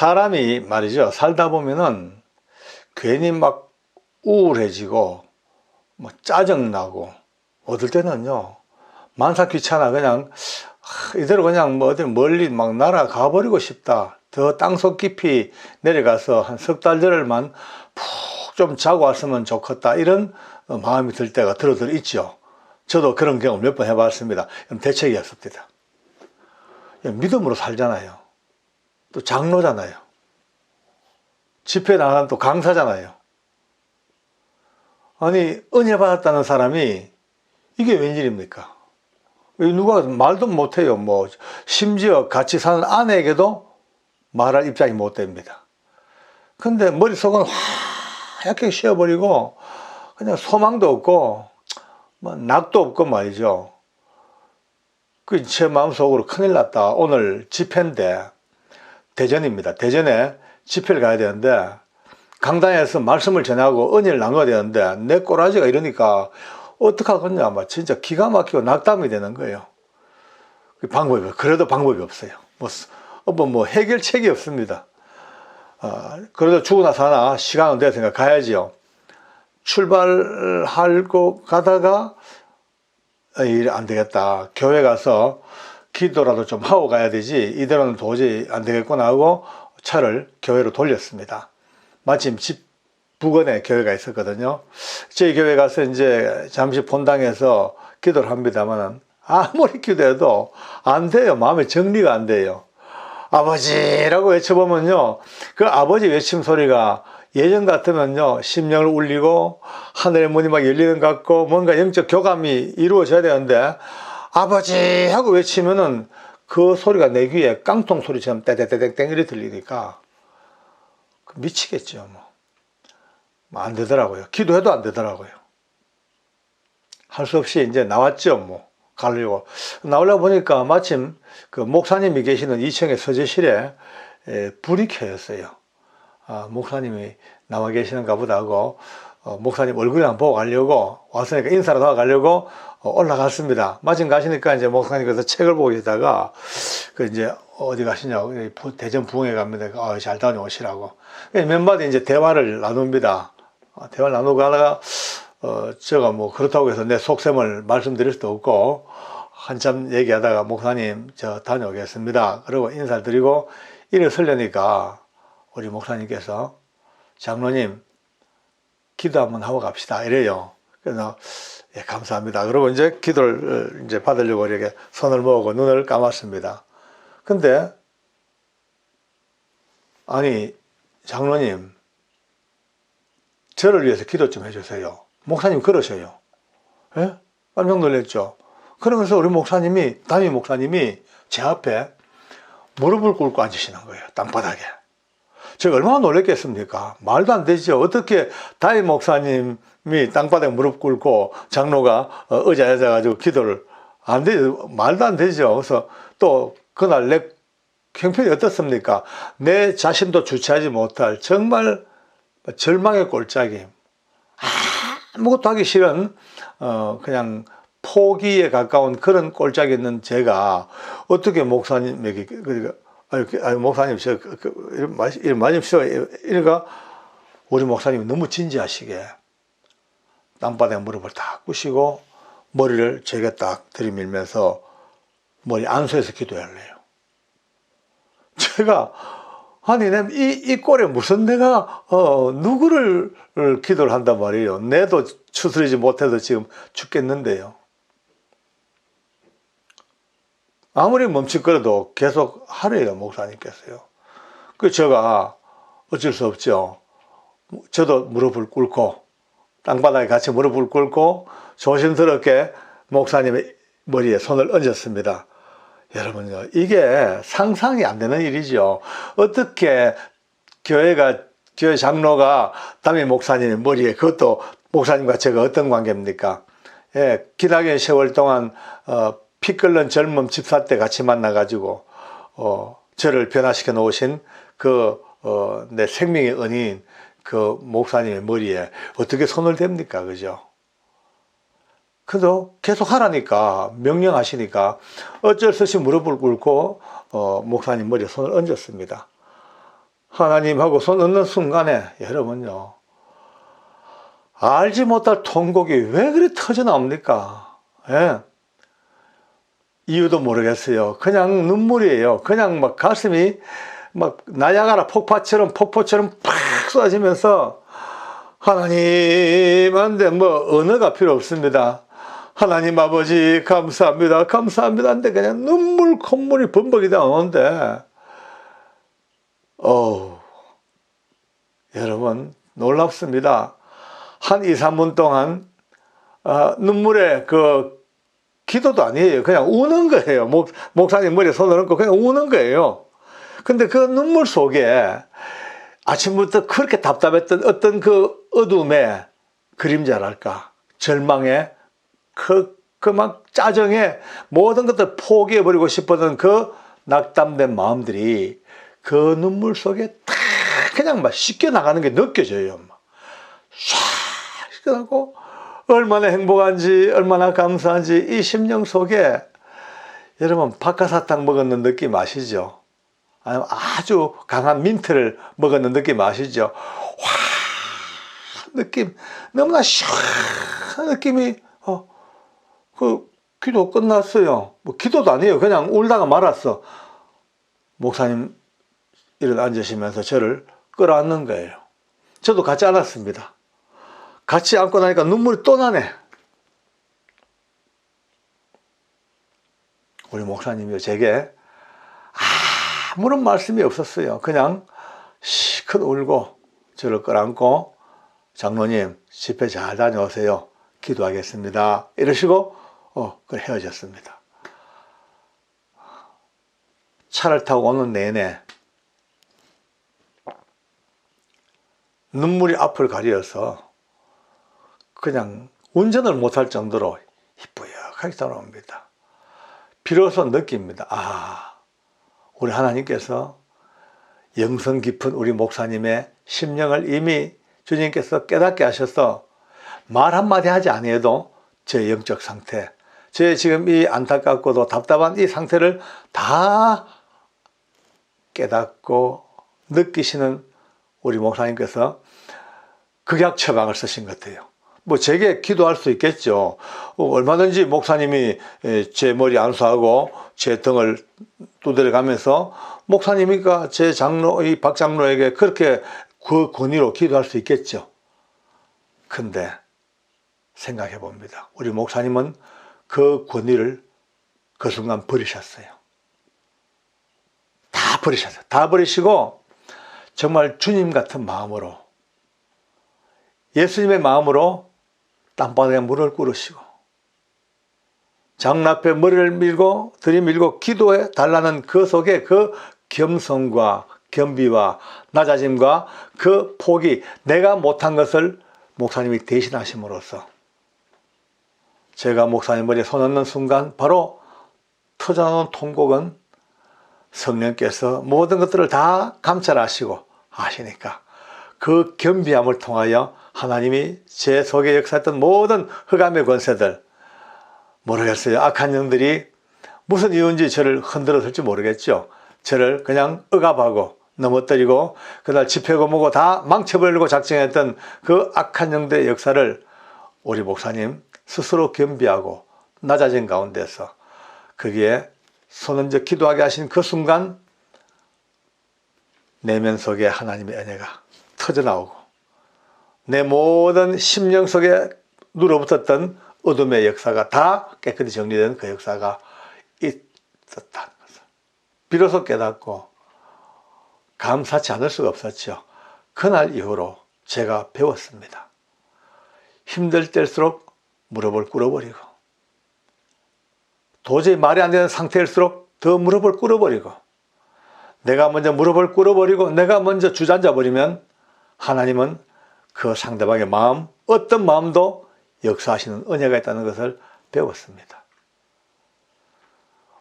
사람이 말이죠. 살다 보면은 괜히 막 우울해지고 뭐 짜증나고 어떨 때는요. 만사 귀찮아 그냥 하, 이대로 그냥 뭐 어디 멀리 막 날아가 버리고 싶다. 더 땅속 깊이 내려가서 한 석 달들만 푹 좀 자고 왔으면 좋겠다. 이런 어, 마음이 들 때가 들어들 있죠. 저도 그런 경험 몇 번 해봤습니다. 그럼 대책이 없습니다. 그냥 믿음으로 살잖아요. 또 장로잖아요. 집회 나가는 또 강사잖아요. 아니, 은혜 받았다는 사람이 이게 웬일입니까? 누가 말도 못해요. 뭐, 심지어 같이 사는 아내에게도 말할 입장이 못 됩니다. 근데 머릿속은 하얗게 쉬어버리고, 그냥 소망도 없고, 뭐, 낙도 없고 말이죠. 그 제 마음속으로 큰일 났다. 오늘 집회인데, 대전입니다. 대전에 집회를 가야 되는데, 강당에서 말씀을 전하고 은혜를 나눠야 되는데, 내 꼬라지가 이러니까, 어떡하겠냐. 막 진짜 기가 막히고 낙담이 되는 거예요. 그 방법이, 없- 그래도 방법이 없어요. 뭐, 뭐, 뭐 해결책이 없습니다. 아, 그래도 죽고 나서 하나 시간은 됐으니까 가야지요. 출발하고 가다가 아, 안 되겠다. 교회 가서 기도라도 좀 하고 가야 되지. 이대로는 도저히 안 되겠구나 하고 차를 교회로 돌렸습니다. 마침 집 부근에 교회가 있었거든요. 저희 교회 가서 이제 잠시 본당에서 기도를 합니다만 아무리 기도해도 안 돼요. 마음에 정리가 안 돼요. 아버지라고 외쳐보면요. 그 아버지 외침 소리가 예전 같으면요. 심령을 울리고 하늘의 문이 막 열리는 것 같고 뭔가 영적 교감이 이루어져야 되는데 아버지 하고 외치면은 그 소리가 내 귀에 깡통 소리처럼 떼떼떼땡 이리 들리니까 미치겠죠. 뭐. 뭐 안 되더라고요. 기도해도 안 되더라고요. 할 수 없이 이제 나왔죠. 뭐. 가려고. 나오려고 보니까 마침 그 목사님이 계시는 2층의 서재실에 에, 불이 켜졌어요. 아, 목사님이 나와 계시는가 보다 하고, 어, 목사님 얼굴을 한번 보고 가려고, 왔으니까 인사라도 하고 가려고 어, 올라갔습니다. 마침 가시니까 이제 목사님께서 책을 보고 계시다가, 그 이제 어디 가시냐고, 대전 부흥회 갑니다. 아, 잘 다녀오시라고. 몇 마디 이제 대화를 나눕니다. 아, 대화를 나누고 하다가, 어, 제가 뭐 그렇다고 해서 내 속셈을 말씀드릴 수도 없고, 한참 얘기하다가 목사님, 저 다녀오겠습니다. 그리고 인사를 드리고, 일어서려니까, 우리 목사님께서, 장로님, 기도 한번 하고 갑시다. 이래요. 그래서, 예, 감사합니다. 그리고 이제 기도를 이제 받으려고 이렇게 손을 모으고 눈을 감았습니다. 근데, 아니, 장로님, 저를 위해서 기도 좀 해주세요. 목사님 그러셔요. 예? 깜짝 놀랐죠. 그러면서 우리 목사님이, 담임 목사님이 제 앞에 무릎을 꿇고 앉으시는 거예요. 땅바닥에. 제가 얼마나 놀랐겠습니까? 말도 안 되죠. 어떻게 담임 목사님이 땅바닥에 무릎 꿇고 장로가 어, 의자에 앉아가지고 기도를 안 되죠. 말도 안 되죠. 그래서 또 그날 내 형편이 어떻습니까? 내 자신도 주체하지 못할 정말 절망의 꼴짝임. 아무것도 하기 싫은 어 그냥 포기에 가까운 그런 꼴짝이 있는 제가 어떻게 목사님에게 그러니까 아니, 그- 아니 목사님 저 그- 그- 이런 쉬어 이러니까 우리 목사님이 너무 진지하시게 땅바닥에 무릎을 딱 꿇으시고 머리를 제게 딱 들이밀면서 머리 안수해서 기도할래요. 제가 아니 내이 이 꼴에 무슨 내가 어 누구를 기도를 한단 말이에요. 내도 추스리지 못해도 지금 죽겠는데요. 아무리 멈칫거려도 계속 하래요 목사님께서요. 그 제가 어쩔 수 없죠. 저도 무릎을 꿇고 땅바닥에 같이 무릎을 꿇고 조심스럽게 목사님의 머리에 손을 얹었습니다. 여러분요, 이게 상상이 안 되는 일이죠. 어떻게 교회가, 교회 장로가 담임 목사님의 머리에 그것도 목사님과 제가 어떤 관계입니까? 예, 기나긴 세월 동안, 어, 피 끓는 젊은 집사 때 같이 만나가지고, 어, 저를 변화시켜 놓으신 그, 어, 내 생명의 은인 그 목사님의 머리에 어떻게 손을 댑니까? 그죠? 그래도 계속 하라니까 명령하시니까 어쩔 수 없이 무릎을 꿇고 어, 목사님 머리에 손을 얹었습니다. 하나님하고 손 얹는 순간에 여러분요 알지 못할 통곡이 왜 그리 터져 나옵니까? 예. 이유도 모르겠어요. 그냥 눈물이에요. 그냥 막 가슴이 막 나야가라 폭파처럼 폭포처럼 팍 쏟아지면서 하나님한테 뭐 언어가 필요 없습니다. 하나님 아버지 감사합니다. 감사합니다. 근데 그냥 눈물 콧물이 범벅이 나오는데 어우 여러분 놀랍습니다. 한 2, 3분 동안 아, 눈물에 그 기도도 아니에요. 그냥 우는 거예요. 목, 목사님 머리에 손을 얹고 그냥 우는 거예요. 근데 그 눈물 속에 아침부터 그렇게 답답했던 어떤 그 어둠의 그림자랄까, 절망의 그, 그 막 짜증에 모든 것들 포기해버리고 싶었던 그 낙담된 마음들이 그 눈물 속에 다 그냥 막 씻겨 나가는 게 느껴져요. 막. 샥 씻겨나고 얼마나 행복한지, 얼마나 감사한지 이 심령 속에 여러분 박하사탕 먹었는 느낌 아시죠? 아주 강한 민트를 먹었는 느낌 아시죠? 와 느낌 너무나 시원한 느낌이 어, 그 기도 끝났어요. 뭐 기도도 아니에요. 그냥 울다가 말았어. 목사님 일어나 앉으시면서 저를 끌어안는 거예요. 저도 같이 안았습니다. 같이 안고 나니까 눈물이 또 나네. 우리 목사님이 제게 아무런 말씀이 없었어요. 그냥 시컷 울고 저를 끌어안고 장로님 집회 잘 다녀오세요. 기도하겠습니다. 이러시고 어, 그 헤어졌습니다. 차를 타고 오는 내내 눈물이 앞을 가려서 그냥 운전을 못할 정도로 희뿌옇하게 돌아옵니다. 비로소 느낍니다. 아, 우리 하나님께서 영성 깊은 우리 목사님의 심령을 이미 주님께서 깨닫게 하셔서 말 한마디 하지 아니해도 제 영적 상태, 제 지금 이 안타깝고도 답답한 이 상태를 다 깨닫고 느끼시는 우리 목사님께서 극약 처방을 쓰신 것 같아요. 뭐 제게 기도할 수 있겠죠. 어, 얼마든지 목사님이 제 머리 안수하고 제 등을 두드려가면서 목사님이니까 제 장로, 이 박 장로에게 그렇게 그 권위로 기도할 수 있겠죠. 근데 생각해 봅니다. 우리 목사님은 그 권위를 그 순간 버리셨어요. 다 버리셨어요. 다 버리시고 정말 주님 같은 마음으로 예수님의 마음으로 땅바닥에 물을 꿇으시고 장 앞에 머리를 밀고 들이밀고 기도해 달라는 그 속에 그 겸손과 겸비와 낮아짐과 그 포기 내가 못한 것을 목사님이 대신하심으로써 제가 목사님 머리에 손 얹는 순간 바로 터져나오는 통곡은 성령께서 모든 것들을 다 감찰하시고 하시니까 그 겸비함을 통하여 하나님이 제 속에 역사했던 모든 흑암의 권세들 모르겠어요. 악한 영들이 무슨 이유인지 저를 흔들었을지 모르겠죠. 저를 그냥 억압하고 넘어뜨리고 그날 집회고 뭐고 다 망쳐버리려고 작정했던 그 악한 영들의 역사를 우리 목사님 스스로 겸비하고 낮아진 가운데서 거기에 손은적 기도하게 하신 그 순간 내면 속에 하나님의 은혜가 터져 나오고 내 모든 심령 속에 눌어붙었던 어둠의 역사가 다 깨끗이 정리된 그 역사가 있었다는 것을 비로소 깨닫고 감사치 않을 수가 없었죠. 그날 이후로 제가 배웠습니다. 힘들 때일수록 무릎을 꿇어버리고 도저히 말이 안 되는 상태일수록 더 무릎을 꿇어버리고 내가 먼저 무릎을 꿇어버리고 내가 먼저 주저앉아 버리면 하나님은 그 상대방의 마음 어떤 마음도 역사하시는 은혜가 있다는 것을 배웠습니다.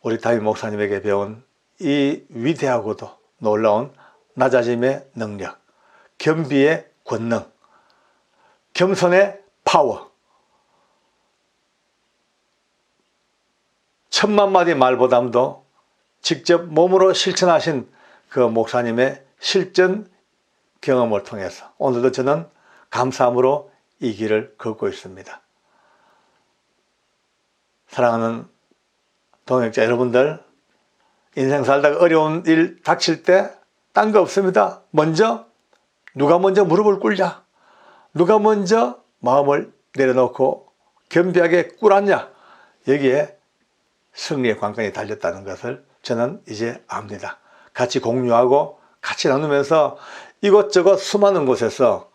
우리 다윗 목사님에게 배운 이 위대하고도 놀라운 낮아짐의 능력, 겸비의 권능, 겸손의 파워, 천만 마디 말보담도 직접 몸으로 실천하신 그 목사님의 실전 경험을 통해서 오늘도 저는 감사함으로 이 길을 걷고 있습니다. 사랑하는 동역자 여러분들, 인생 살다가 어려운 일 닥칠 때 딴 거 없습니다. 먼저 누가 먼저 무릎을 꿇냐? 누가 먼저 마음을 내려놓고 겸비하게 꿇었냐? 여기에 승리의 관건이 달렸다는 것을 저는 이제 압니다. 같이 공유하고 같이 나누면서 이곳저곳 수많은 곳에서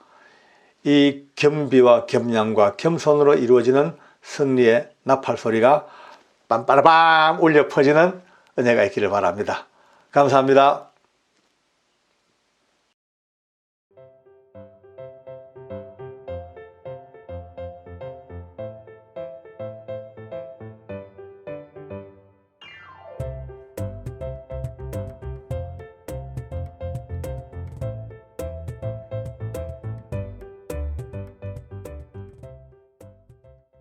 이 겸비와 겸양과 겸손으로 이루어지는 승리의 나팔 소리가 빰빠라밤 울려 퍼지는 은혜가 있기를 바랍니다. 감사합니다.